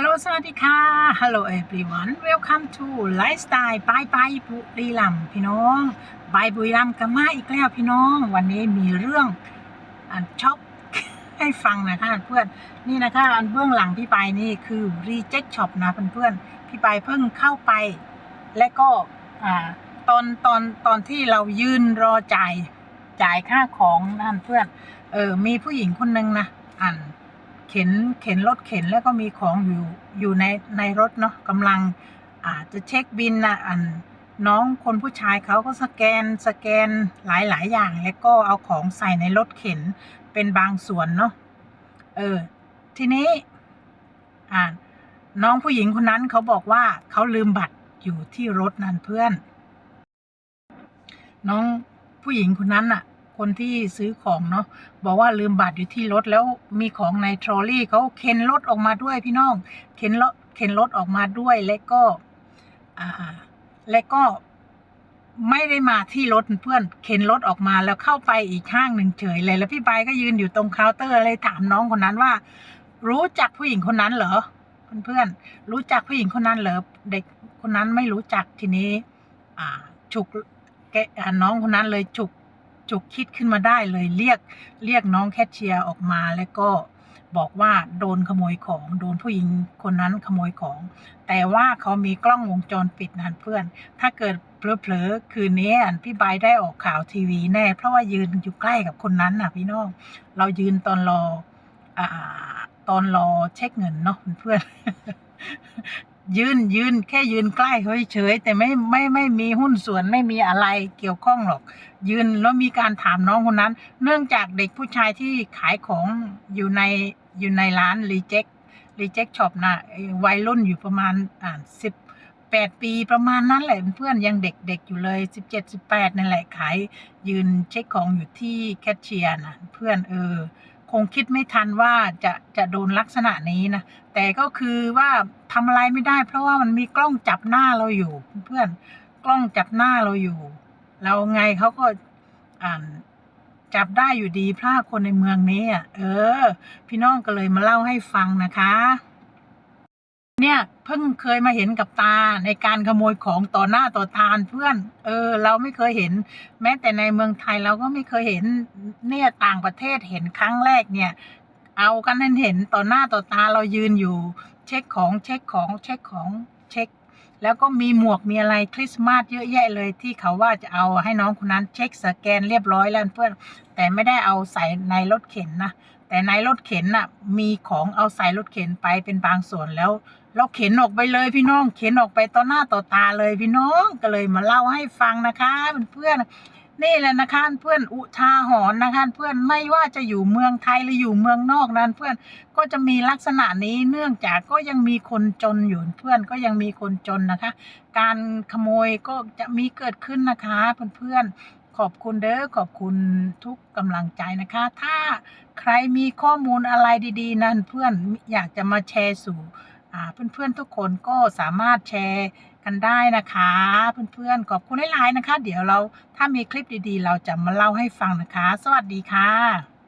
ลโหลสวัสดีค่ะฮัลโหล everyone welcome to lifestyle บายบายบุรีรัมพี่น้องบายบุรีรัมกันมาอีกแล้วพี่น้อง วันนี้มีเรื่องอันช็อกให้ฟังนะคะเพื่อนนี่นะคะอันเบื้องหลังพี่ไปนี่คือ reject shop นะเพื่อนๆพี่ไปเพิ่งเข้าไป และก็อ่าตอนตอนตอนที่เรายืนรอจ่ายจ่ายค่าของนั่นเพื่อนเออมีผู้หญิงคนหนึ่งนะอ่าน เข็นเข็นรถเข็นแล้วก็มีของอยู่อยู่ในในรถเนาะกำลังอาจจะเช็คบินนะอันน้องคนผู้ชายเขาก็สแกนสแกนหลายหลายอย่าง แล้วก็เอาของใส่ในรถเข็นเป็นบางส่วนเนาะเออ ทีนี้อ่าน้องผู้หญิงคนนั้นเขาบอกว่าเขาลืมบัตรอยู่ที่รถนั่นเพื่อน น้องผู้หญิงคนนั้นน่ะ คนที่ซื้อของเนาะบอกว่าลืมบัตรอยู่ที่รถแล้วมีของในทรอลลี่เขาเข็นรถออกมาด้วยพี่น้องเข็นรถเข็นรถออกมาด้วยแล้วก็อ่าแล้วก็ไม่ได้มาที่รถเพื่อนเข็นรถออกมาแล้วเข้าไปอีกข้างหนึ่งเฉยเลย แล้วพี่ใบก็ยืนอยู่ตรงเคาน์เตอร์เลยถามน้องคนนั้นว่า รู้จักผู้หญิงคนนั้นเหรอเพื่อนๆรู้จักผู้หญิงคนนั้นเหรอเด็กคนนั้นไม่รู้จักทีนี้ อ่า ฉุกแก่น้องคนนั้นเลยฉุก จุกคิดขึ้นมาได้เลยเรียกเรียกน้องแคชเชียร์ออกมาแล้วก็บอกว่าโดนขโมยของโดนผู้หญิงคนนั้นขโมยของ แต่ว่าเขามีกล้องวงจรปิดนันเพื่อน ถ้าเกิดเผลอๆคืนนี้อันพี่ใบได้ออกข่าวทีวีแน่ เพราะว่ายืนอยู่ใกล้กับคนนั้นน่ะพี่น้อง เรายืนตอนรออ่าตอนรอเช็คเงินเนาะเพื่อน ยืนยืนแค่ยืนใกล้เฉยแต่ไม่ไม่ไม่มีหุ้นส่วนไม่มีอะไรเกี่ยวข้องหรอก ยืนแล้วมีการถามน้องคนนั้น เนื่องจากเด็กผู้ชายที่ขายของอยู่ในอยู่ในร้านรีเจ็ครีเจ็คช็อปนะวัยรุ่นอยู่ประมาณอ่าสิบแปดปีประมาณนั้นแหละเพื่อนยังเด็กๆอยู่เลยสิบเจ็ดสิบแปดนั่นแหละขายยืนเช็คของอยู่ที่แคชเชียร์นะเพื่อนเออ คงคิดไม่ทันว่าจะจะโดนลักษณะนี้นะ แต่ก็คือว่าทำอะไรไม่ได้ เพราะว่ามันมีกล้องจับหน้าเราอยู่ เพื่อนกล้องจับหน้าเราอยู่ เราไงเขาก็อ่านจับได้อยู่ดีพราะคนในเมืองนี้อะเออ พี่น้องก็เลยมาเล่าให้ฟังนะคะ เนี่ยเพิ่งเคยมาเห็นกับตาในการขโมยของต่อหน้าต่อตาเพื่อน เออ เราไม่เคยเห็น แม้แต่ในเมืองไทยเราก็ไม่เคยเห็นเนี่ยต่างประเทศเห็นครั้งแรกเนี่ย เอากันเห็นเห็นต่อหน้าต่อตาเรายืนอยู่ เช็คของเช็คของเช็คของเช็ค แล้วก็มีหมวกมีอะไรคริสต์มาสเยอะแยะเลยที่เขาว่าจะเอาให้น้องคนนั้นเช็คสแกนเรียบร้อยแล้วเพื่อนแต่ไม่ได้เอาใส่ในรถเข็นนะแต่ในรถเข็นน่ะมีของเอาใส่รถเข็นไปเป็นบางส่วนแล้ว เราเข็นออกไปเลยพี่น้อง เข็นออกไปต่อหน้าต่อตาเลยพี่น้องก็เลยมาเล่าให้ฟังนะคะเพื่อนๆ นี่แหละนะคะเพื่อนอุทาหรณ์นะคะเพื่อนไม่ว่าจะอยู่เมืองไทยหรืออยู่เมืองนอกนั้นเพื่อนก็จะมีลักษณะนี้เนื่องจากก็ยังมีคนจนอยู่เพื่อนก็ยังมีคนจนนะคะ การขโมยก็จะมีเกิดขึ้นนะคะเพื่อนๆขอบคุณเด้อขอบคุณทุกกำลังใจนะคะ ถ้าใครมีข้อมูลอะไรดี ๆ นั้นเพื่อนอยากจะมาแชร์สู่ เพื่อนๆทุกคนก็สามารถแชร์กันได้นะคะ เพื่อนๆขอบคุณหลายๆนะคะ เดี๋ยวเราถ้ามีคลิปดีๆ เราจะมาเล่าให้ฟังนะคะ สวัสดีค่ะ